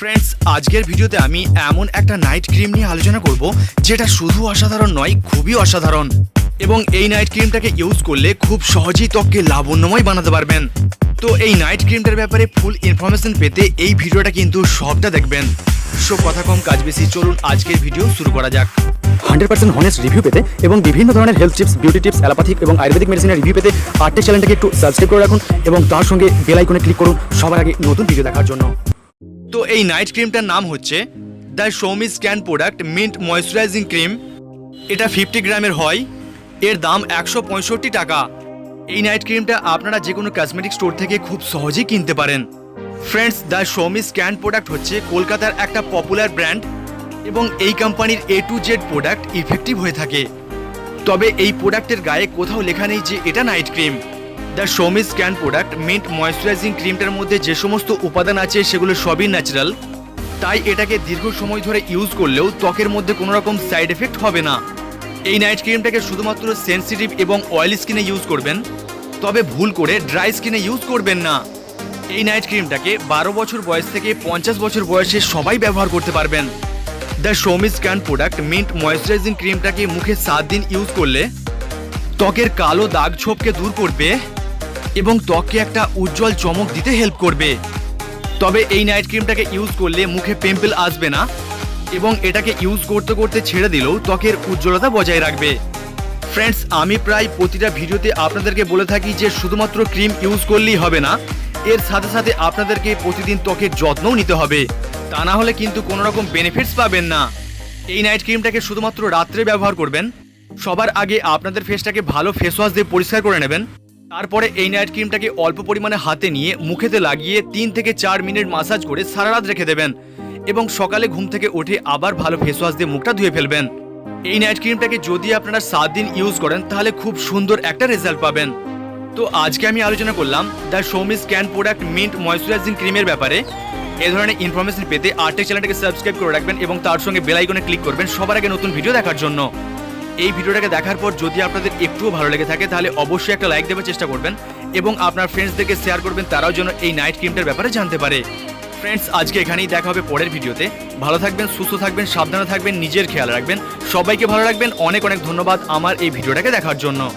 Friends আজকের ভিডিওতে আমি এমন একটা নাইট ক্রিম নিয়ে আলোচনা করব, যেটা শুধু অসাধারণ নয়, খুবই অসাধারণ। এবং এই নাইট ক্রিমটাকে ইউজ করলে খুব সহজেই ত্বককে লাবণ্যময় বানাতে পারবেন। তো এই নাইট ক্রিমটার ব্যাপারে ফুল ইনফরমেশন পেতে এই ভিডিওটা কিন্তু সবটা দেখবেন। সো কথা কম, কাজ বেশি, চলুন আজকের ভিডিও শুরু করা যাক। হান্ড্রেড পার্সেন্ট হনেস্ট রিভিউ পেতে এবং বিভিন্ন ধরনের health tips beauty tips allopathic এবং আয়ুর্বেদিক মেডিসিনের রিভিউ পেতে আর্টেক চ্যানেলটাকে একটু সাবস্ক্রাইব করে রাখুন এবং তার সঙ্গে বেল আইকনে ক্লিক করুন সবার আগে নতুন ভিডিও দেখার জন্য। তো এই নাইট ক্রিমটার নাম হচ্ছে the Soumi scan product mint moisturising cream এটা ফিফটি গ্রামের হয়। এর দাম একশো পঁয়ষট্টি টাকা। এই নাইট ক্রিমটা আপনারা যে কোনো কসমেটিক স্টোর থেকে খুব সহজেই কিনতে পারেন। Friends the Soumi scan product হচ্ছে কলকাতার একটা পপুলার ব্র্যান্ড এবং এই কোম্পানির A to Z product effective হয়ে থাকে। তবে এই প্রোডাক্টের গায়ে কোথাও লেখা নেই যে এটা night cream the Soumi scan product, mint moisturising ক্রিমটার মধ্যে যে সমস্ত উপাদান আছে সেগুলো সবই ন্যাচারাল। তাই এটাকে দীর্ঘ সময় ধরে ইউজ করলেও ত্বকের মধ্যে কোনো রকম সাইড এফেক্ট হবে না। এই নাইট ক্রিমটাকে শুধুমাত্র সেনসিটিভ এবং অয়েলি স্কিনে ইউজ করবেন। তবে ভুল করে ড্রাই স্কিনে ইউজ করবেন না। এই নাইট ক্রিমটাকে বারো বছর বয়স থেকে পঞ্চাশ বছর বয়সে সবাই ব্যবহার করতে পারবেন। The Soumi scan product, mint moisturising ক্রিমটাকে মুখে সাত দিন ইউজ করলে ত্বকের কালো দাগ ছোপকে দূর করবে। এবং ত্বককে একটা উজ্জ্বল চমক দিতে হেল্প করবে। তবে এই নাইট ক্রিমটাকে ইউজ করলে মুখে পিম্পল আসবে না এবং এটাকে ইউজ করতে করতে ছেড়ে দিলেও ত্বকের উজ্জ্বলতা বজায় রাখবে। ফ্রেন্ডস আমি প্রায় প্রতিটা ভিডিওতে আপনাদেরকে বলে থাকি যে শুধুমাত্র ক্রিম ইউজ করলেই হবে না, এর সাথে সাথে আপনাদেরকে প্রতিদিন ত্বকের যত্নও নিতে হবে। তা না হলে কিন্তু কোনো রকম বেনিফিটস পাবেন না। এই নাইট ক্রিমটাকে শুধুমাত্র রাত্রে ব্যবহার করবেন, সবার আগে আপনাদের ফেসটাকে ভালো ফেস ওয়াশ দিয়ে পরিষ্কার করে নেবেন তারপরে এই নাইট ক্রিমটাকে অল্প পরিমাণে হাতে নিয়ে মুখেতে লাগিয়ে তিন থেকে চার মিনিট মাসাজ করে সারা রাত রেখে দেবেন এবং সকালে ঘুম থেকে উঠে আবার ভালো ফেস ওয়াশ দিয়ে মুখটা ধুয়ে ফেলবেন। এই নাইট ক্রিমটাকে যদি আপনারা সাত দিন ইউজ করেন, তাহলে খুব সুন্দর একটা রেজাল্ট পাবেন। তো আজকে আমি আলোচনা করলাম the Soumi scan product mint moisturising ক্রিমের ব্যাপারে। এ ধরনের ইনফরমেশন পেতে আর্টেক চ্যানেলটাকে সাবস্ক্রাইব করে রাখবেন এবং তার সঙ্গে বেল আইকনে ক্লিক করবেন সবার আগে নতুন ভিডিও দেখার জন্য। এই ভিডিওটাকে দেখার পর যদি আপনাদের একটুও ভালো লেগে থাকে, তাহলে অবশ্যই একটা লাইক দেওয়ার চেষ্টা করবেন এবং আপনার ফ্রেন্ডসদেরকে শেয়ার করবেন, তারাও যেন এই নাইট ক্রিমটার ব্যাপারে জানতে পারে। ফ্রেন্ডস আজকে এখানেই দেখা হবে পরের ভিডিওতে। ভালো থাকবেন, সুস্থ থাকবেন, সাবধানে থাকবেন, নিজের খেয়াল রাখবেন। সবাইকে ভালো রাখবেন। অনেক অনেক ধন্যবাদ আমার এই ভিডিওটাকে দেখার জন্য।